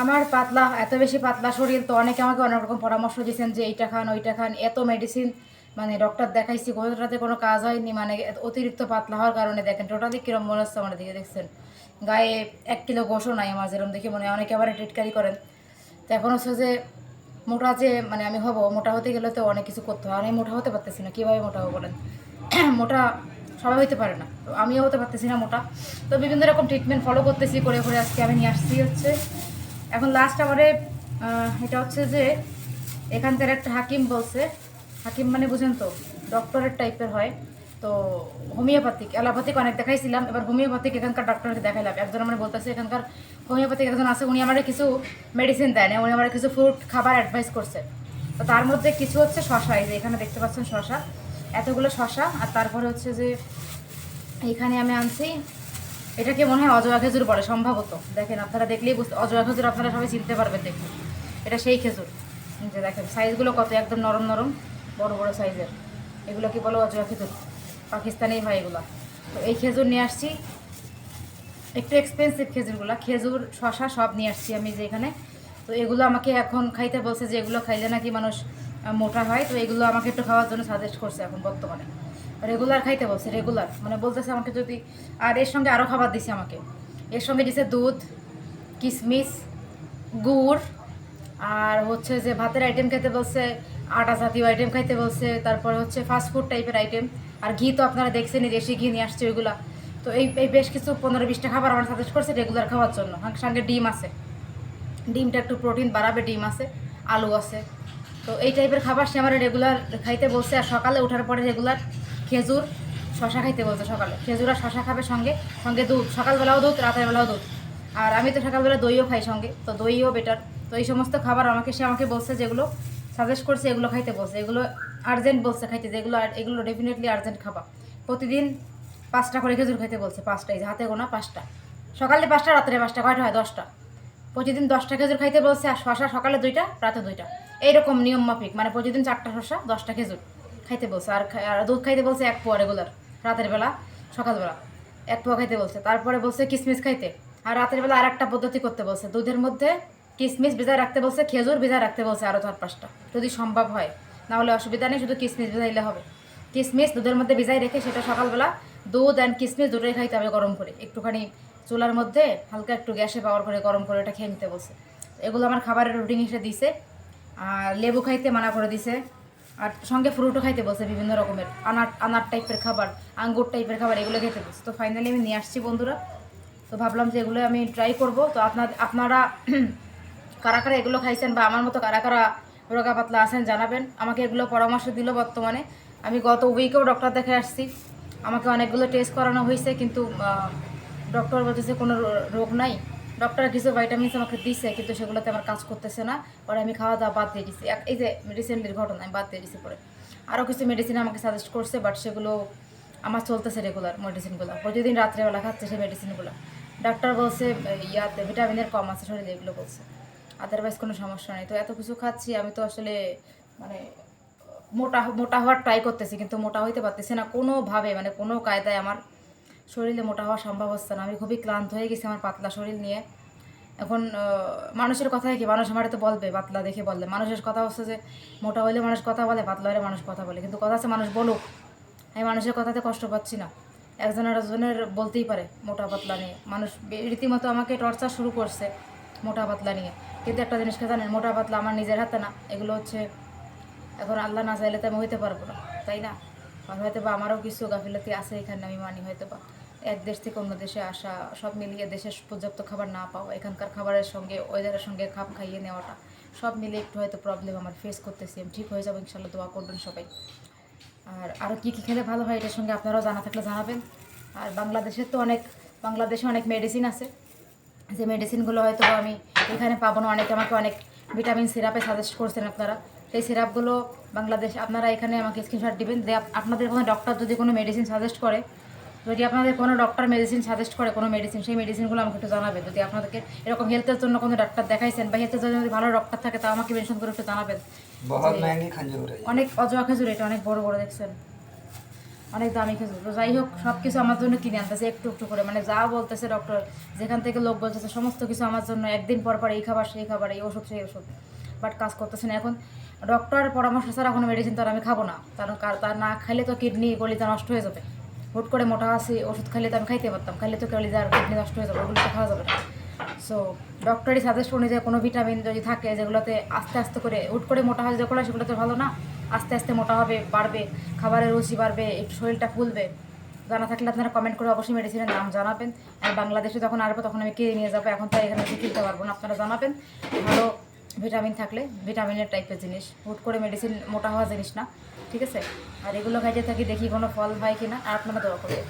আমার পাতলা, এত বেশি পাতলা শরীর তো অনেকে আমাকে অনেক রকম পরামর্শ দিয়েছেন যে এইটা খান, ওইটা খান। এত মেডিসিন মানে ডক্টর দেখাইছি, কোনোটাতে কোনো কাজ হয়নি মানে অতিরিক্ত পাতলা হওয়ার কারণে দেখেন টোটালি কিরম মনে হচ্ছে আমার দিকে, দেখছেন? গায়ে এক কিলো গোসও নাই আমার যেরকম দেখে মনে হয়, অনেকে আবার টিটকারি করেন। তো এখন হচ্ছে যে মোটা যে মানে আমি হব, মোটা হতে গেলে তো অনেক কিছু করতে হয় আমি মোটা হতে পারতেছি না, কীভাবে মোটা হব বলেন? মোটা সবাই হতে পারে না, তো আমিও হতে পারতেছি না মোটা। তো বিভিন্ন রকম ট্রিটমেন্ট ফলো করতেছি, করে করে আজকে আমি নিয়ে আসছি হচ্ছে এখন লাস্ট আমারে এটা হচ্ছে যে এখানকার একটা হাকিম বলছে। হাকিম মানে বুঝেন তো ডক্টরের টাইপের হয়। তো হোমিওপ্যাথিক, অ্যালোপ্যাথিক অনেক দেখাইছিলাম, এবার হোমিওপ্যাথিক এখানকার ডক্টরকে দেখাইলাম। একজন আমার বলতেছে, এখানকার হোমিওপ্যাথিক একজন আছে, উনি আমার কিছু মেডিসিন দেয় না, উনি আমার কিছু ফ্রুট খাবার অ্যাডভাইস করছে। তো তার মধ্যে কিছু হচ্ছে শশা, এই যে এখানে দেখতে পাচ্ছেন শশা। এতগুলো শশা, আর তারপরে হচ্ছে যে এখানে আমি আনছি এটাকে মনে হয় অজয়া খেজুর বলে, সম্ভবত। দেখেন, আপনারা দেখলেই বুঝতে অজয়া খেজুর আপনারা সবাই চিনতে পারবেন দেখুন এটা সেই খেজুর। যে দেখেন, সাইজগুলো কত, একদম নরম নরম, বড় বড় সাইজের। এগুলো কি বলো অজয়া খেজুর? পাকিস্তানেই হয় এগুলো। তো এই খেজুর নিয়ে আসছি। একটু এক্সপেন্সিভ খেজুরগুলো। খেজুর শশা সব নিয়ে আসছি আমি যে এখানে। তো এগুলো আমাকে এখন খাইতে বলছে যে এগুলো খাইলে নাকি মানুষ মোটা হয়। তো এগুলো আমাকে একটু খাওয়ার জন্য সাজেস্ট করছে এখন বর্তমানে। রেগুলার খাইতে বলছে রেগুলার মানে বলতেছে আমাকে যদি, আর এর সঙ্গে আরও খাবার দিছে আমাকে। এর সঙ্গে দিছে দুধ কিশমিশ গুড়, আর হচ্ছে যে ভাতের আইটেম খেতে বলছে, আটা জাতীয় আইটেম খাইতে বলছে, তারপরে হচ্ছে ফাস্ট ফুড টাইপের আইটেম আর ঘি তো আপনারা দেখছেনই, দেশি ঘি নিয়ে আসছে ওইগুলা তো এই এই বেশ কিছু পনেরো বিশটা খাবার আমার সাজেস্ট করছে রেগুলার খাওয়ার জন্য। সঙ্গে ডিম আছে। ডিমটা একটু প্রোটিন বাড়াবে, ডিম আছে, আলু আছে। তো এই টাইপের খাবার সে আমার রেগুলার খাইতে বলছে, আর সকালে ওঠার পরে রেগুলার খেজুর শশা খাইতে বলছে সকালে। খেজুর আর শশা খাবে সঙ্গে সঙ্গে দুধ, সকালবেলাও দুধ রাতের বেলাও দুধ। আর আমি তো সকালবেলা দইও খাই সঙ্গে, তো দইও বেটার তো এই সমস্ত খাবার আমাকে, সে আমাকে বলছে যেগুলো সাজেস্ট করছে, এগুলো খাইতে বলছে। এগুলো আর্জেন্ট বলছে খাইতে, যেগুলো এগুলো ডেফিনেটলি আর্জেন্ট খাবা। প্রতিদিন পাঁচটা করে খেজুর খাইতে বলছে, পাঁচটা, এই যে হাতে গোনা পাঁচটা। সকালে পাঁচটা, রাত্রে পাঁচটা, কয়টা হয়? দশটা। প্রতিদিন দশটা খেজুর খাইতে বলছে, আর শশা সকালে দুইটা, রাতে দুইটা। এইরকম নিয়ম মাফিক মানে প্রতিদিন চারটা শশা, দশটা খেজুর। খাইতে বলছে, আর আর দুধ খাইতে বলছে এক পোয়া রেগুলার রাতের বেলা সকালবেলা এক পোয়া খাইতে বলছে, তারপরে বলছে কিশমিশ খাইতে। আর রাতের বেলা আর একটা পদ্ধতি করতে বলছে, দুধের মধ্যে কিশমিশ ভিজায় রাখতে বলছে, খেজুর ভিজায় রাখতে বলছে আরও চার পাঁচটা, যদি সম্ভব হয়। না হলে অসুবিধা নেই, শুধু কিশমিশ ভিজাইলে হবে। কিশমিশ দুধের মধ্যে ভিজাই রেখে সেটা সকালবেলা দুধ অ্যান্ড কিশমিশ দুটোই খাইতে হবে গরম করে। একটুখানি চুলার মধ্যে হালকা একটু গ্যাসে পাওয়ার করে, গরম করে এটা খেয়ে নিতে বলছে। এগুলো আমার খাবারের রুটিন হিসেবে দিছে। আর লেবু খাইতে মানা করে দিছে। আর সঙ্গে ফ্রুটও খাইতে বলছে বিভিন্ন রকমের। আনার আনার টাইপের খাবার, আঙ্গুর টাইপের খাবার, এগুলো খেতে বলছে। তো ফাইনালি আমি নিয়ে আসছি বন্ধুরা। তো ভাবলাম যে এগুলো আমি ট্রাই করব। তো আপনার, আপনারা কারা কারা এগুলো খাইছেন বা আমার মতো কারা কারা রোগা পাতলা আছেন জানাবেন। আমাকে এগুলো পরামর্শ দিল বর্তমানে। আমি গত উইকেও ডক্টর দেখে আসছি। আমাকে অনেকগুলো টেস্ট করানো হয়েছে, কিন্তু ডক্টর বলতেছে কোনো রোগ নাই। ডক্টর কিছু ভাইটামিনস আমাকে দিছে, কিন্তু সেগুলোতে আমার কাজ করতেছে না। পরে আমি খাওয়া দাওয়া বাদ দিয়ে দিছি। এই যে রিসেন্টলির ঘটনা, আমি বাদ দিয়ে দিছি পরে। আরও কিছু মেডিসিন আমাকে সাজেস্ট করছে বাট সেগুলো আমার চলতেছে রেগুলার মেডিসিনগুলো প্রতিদিন রাত্রেবেলা খাচ্ছে সেই মেডিসিনগুলো ডাক্তার বলছে, ইয়াতে ভিটামিনের কম আছে, শরীরে এগুলো বলছে। আদারওয়াইজ কোনো সমস্যা নেই। তো এত কিছু খাচ্ছি, আমি তো আসলে মানে মোটা মোটা হওয়ার ট্রাই করতেছি, কিন্তু মোটা হইতে পারতেছি না। কোনোভাবে মানে কোনো কায়দায় আমার শরীরে মোটা হওয়া সম্ভব হচ্ছে না। আমি খুবই ক্লান্ত হয়ে গেছি আমার পাতলা শরীর নিয়ে। এখন মানুষের কথাই কি? মানুষ আমার তো বলবে, পাতলা দেখে বললে। মানুষের কথা হচ্ছে যে, মোটা হইলে মানুষ কথা বলে, পাতলা হলে মানুষ কথা বলে। কিন্তু কথা আছে মানুষ বলুক। আমি মানুষের কথাতে কষ্ট পাচ্ছি না। একজন একজনের বলতেই পারে, মোটা পাতলা নিয়ে। মানুষ রীতিমতো আমাকে টর্চার শুরু করছে মোটা পাতলা নিয়ে। কিন্তু একটা জিনিসকে জানেন? মোটা পাতলা আমার নিজের হাতে না। এগুলো হচ্ছে, এখন আল্লাহ না চাইলে তো আমি হইতে পারব না। তাই না? হয়তো বা আমারও কিছু গাফিলতি আছে এখানে, আমি মানি হয়তো বা এক দেশ থেকে অন্য দেশে আসা, সব মিলিয়ে দেশের পর্যাপ্ত খাবার না পাওয়া, এখানকার খাবারের সঙ্গে ওয়েদারের সঙ্গে খাপ খাইয়ে নেওয়াটা, সব মিলিয়ে একটু হয়তো প্রবলেম আমার ফেস করতেছি। আমি ঠিক হয়ে যাব ইনশাল্লাহ, দোয়া করবেন সবাই। আর আরও কী কী খেলে ভালো হয় এটার সঙ্গে আপনারাও জানা থাকলে জানাবেন। আর বাংলাদেশের তো অনেক, বাংলাদেশে অনেক মেডিসিন আছে। যে মেডিসিনগুলো হয়তো আমি এখানে পাবো না, অনেকে আমাকে অনেক ভিটামিন সিরাপে সাজেস্ট করছেন আপনারা। সেই সিরাপগুলো বাংলাদেশ, আপনারা এখানে আমাকে স্ক্রিনশট দিবেন। যে আপনাদের কোনো ডক্টর যদি কোনো মেডিসিন সাজেস্ট করে যদি আপনাদের কোনো ডক্টর মেডিসিন সাজেস্ট করে কোনো মেডিসিন সেই মেডিসিনগুলো আমাকে একটু জানাবেন যদি আপনাদেরকে এরকম হেলথের জন্য কোনো ডাক্তার দেখাইছেন বা হেলথের জন্য যদি ভালো ডক্টর থাকে তা আমাকে মেনশন করে একটু জানাবেন। অনেক অজোয়া খেজুর এটা অনেক বড় বড় দেখছেন। অনেক দামি খেজুর। তো যাই হোক সব কিছু আমার জন্য কিনে আনতেছে একটু একটু করে। মানে যা বলতেছে ডক্টর যেখান থেকে লোক বলতেছে সমস্ত কিছু আমার জন্য একদিন পর পর এই খাবার সেই খাবার এই ওষুধ সেই ওষুধ। বাট কাজ করতেছে না। এখন ডক্টরের পরামর্শ ছাড়া কোনো মেডিসিন তো আমি খাব না। কারণ তার না খাইলে তো কিডনি গলিতে নষ্ট হয়ে যাবে। হুট করে মোটা আছে, ওষুধ খাইলে তো আমি খাইতে পারতাম, খাইলে তো কলিজার কিডনি নষ্ট হয়ে যাবে, ওগুলো তো খাওয়া যাবে না। সো ডক্টরি সাজেস্ট অনুযায়ী কোনো ভিটামিন যদি থাকে যেগুলোতে আস্তে আস্তে করে, হুট করে মোটা হয় যেগুলো সেগুলো তো ভালো না, আস্তে আস্তে মোটা হবে, বাড়বে, খাবারের রুচি বাড়বে, একটু শরীরটা ফুলবে। জানা থাকলে আপনারা কমেন্ট করে অবশ্যই মেডিসিনের নাম জানাবেন। আর বাংলাদেশে যখন আসব, তখন আমি কিনে নিয়ে যাব? এখন তো এখানে কিনতে পারব না, আপনারা জানাবেন। ভালো ভিটামিন থাকলে, ভিটামিনের টাইপের জিনিস। হুট করে মেডিসিন মোটা হওয়া জিনিস না, ঠিক আছে? আর এগুলো খাইতে থাকি দেখি কোনো ফল হয় কি না আর আপনারা দোয়া করবেন